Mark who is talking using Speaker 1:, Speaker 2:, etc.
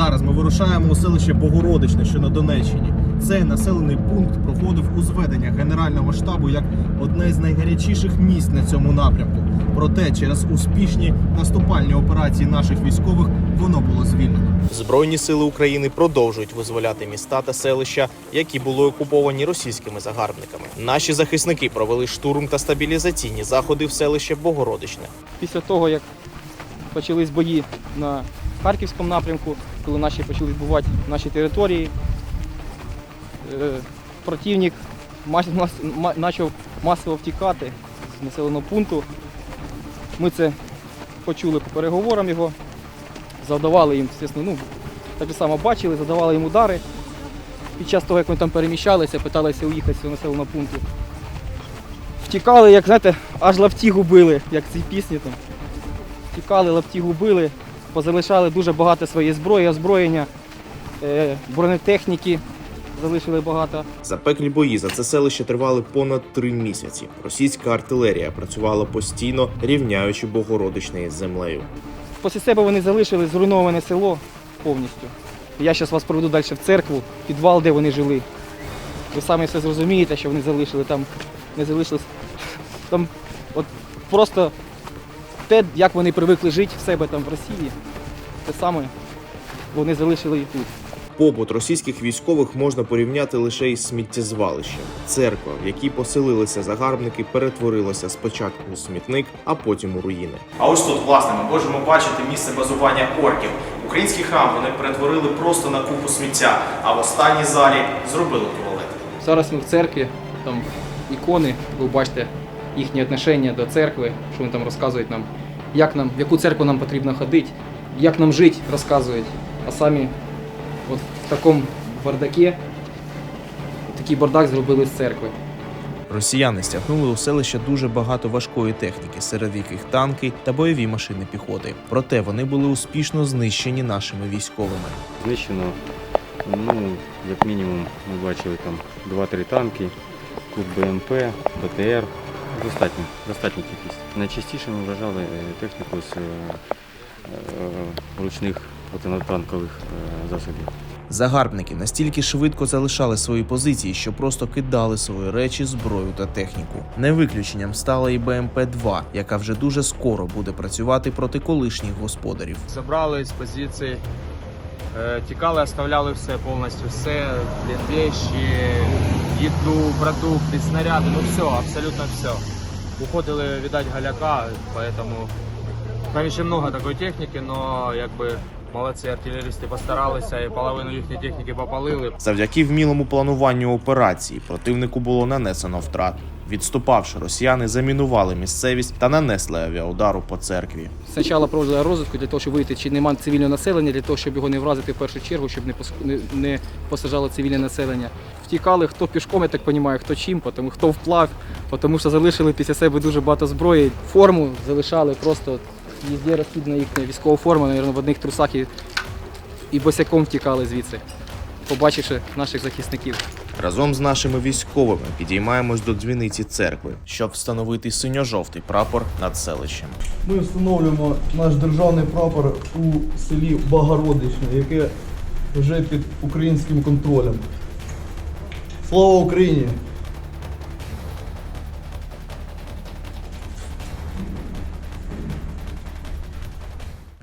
Speaker 1: Зараз ми вирушаємо у селище Богородичне, що на Донеччині. Цей населений пункт проходив у зведення Генерального штабу як одне з найгарячіших місць на цьому напрямку. Проте через успішні наступальні операції наших військових воно було звільнено. Збройні сили України продовжують визволяти міста та селища, які були окуповані російськими загарбниками. Наші захисники провели штурм та стабілізаційні заходи в селище Богородичне.
Speaker 2: Після того, як почались бої на Харківському напрямку, коли наші почали відбувати наші території, е, противник почав масово втікати з населеного пункту. Ми це почули по переговорам його, завдавали їм, звісно, ну, так само бачили, задавали їм удари. Під час того, як ми там переміщалися, питалися уїхати з цього населеного пункту. Втікали, як знаєте, аж лапті губили, як в цій пісні там. Втікали, лапті губили, позалишали дуже багато своєї зброї, озброєння, е, бронетехніки залишили багато.
Speaker 1: Запеклі бої за це селище тривали понад три місяці. Російська артилерія працювала постійно, рівняючи Богородичне із землею.
Speaker 2: Після себе вони залишили зруйноване село повністю. Я зараз вас проведу далі в церкву, підвал, де вони жили. Ви самі все зрозумієте, що вони залишили там, не залишилось. Там от просто те, як вони привикли жити в себе там в Росії, те саме вони залишили і тут.
Speaker 1: Побут російських військових можна порівняти лише із сміттєзвалищем. Церква, в якій поселилися загарбники, перетворилася спочатку у смітник, а потім у руїни. А ось тут, власне, ми можемо бачити місце базування орків. Український храм вони перетворили просто на купу сміття, а в останній залі зробили туалет.
Speaker 2: Зараз ми в церкві, там ікони, ви бачите їхнє відношення до церкви, що вони там розказують нам, як нам, в яку церкву нам потрібно ходити, як нам жити, розказують. А самі от в такому бардакі, такий бардак зробили з церкви.
Speaker 1: Росіяни стягнули у селище дуже багато важкої техніки, серед яких танки та бойові машини піхоти. Проте вони були успішно знищені нашими військовими.
Speaker 3: Знищено, ну, як мінімум, ми бачили там 2-3 танки, кут БМП, БТР. Достатньо, достатньо кількість. Найчастіше ми вважали е, техніку з е, е, ручних протинотанкових е, засобів.
Speaker 1: Загарбники настільки швидко залишали свої позиції, що просто кидали свої речі, зброю та техніку. Не виключенням стала і БМП-2, яка вже дуже скоро буде працювати проти колишніх господарів.
Speaker 4: забрали з позицій, е, тікали, оставляли все повністю, все, блін, вещи, їду, продукти, снаряди, ну все, абсолютно все. Уходили, видать, галяка, поэтому там ще много такої техніки, но якби молодці артилерісти постаралися і половину їхньої техніки попалили.
Speaker 1: Завдяки вмілому плануванню операції противнику було нанесено втрат. Відступавши, росіяни замінували місцевість та нанесли авіаудару по церкві.
Speaker 2: Спочатку проводили розвитку для того, щоб вийти, чи немає цивільного населення, для того, щоб його не вразити в першу чергу, щоб не, пос- не, не посажало цивільне населення. Втікали хто пішком, я так розумію, хто чим, тому хто вплав, тому що залишили після себе дуже багато зброї. Форму залишали просто везде розкидана їхня військова форма, мабуть, в одних трусах і, і босяком втікали звідси, побачивши наших захисників.
Speaker 1: Разом з нашими військовими підіймаємось до дзвіниці церкви, щоб встановити синьо-жовтий прапор над селищем.
Speaker 5: Ми встановлюємо наш державний прапор у селі Богородичне, яке вже під українським контролем. Слава Україні!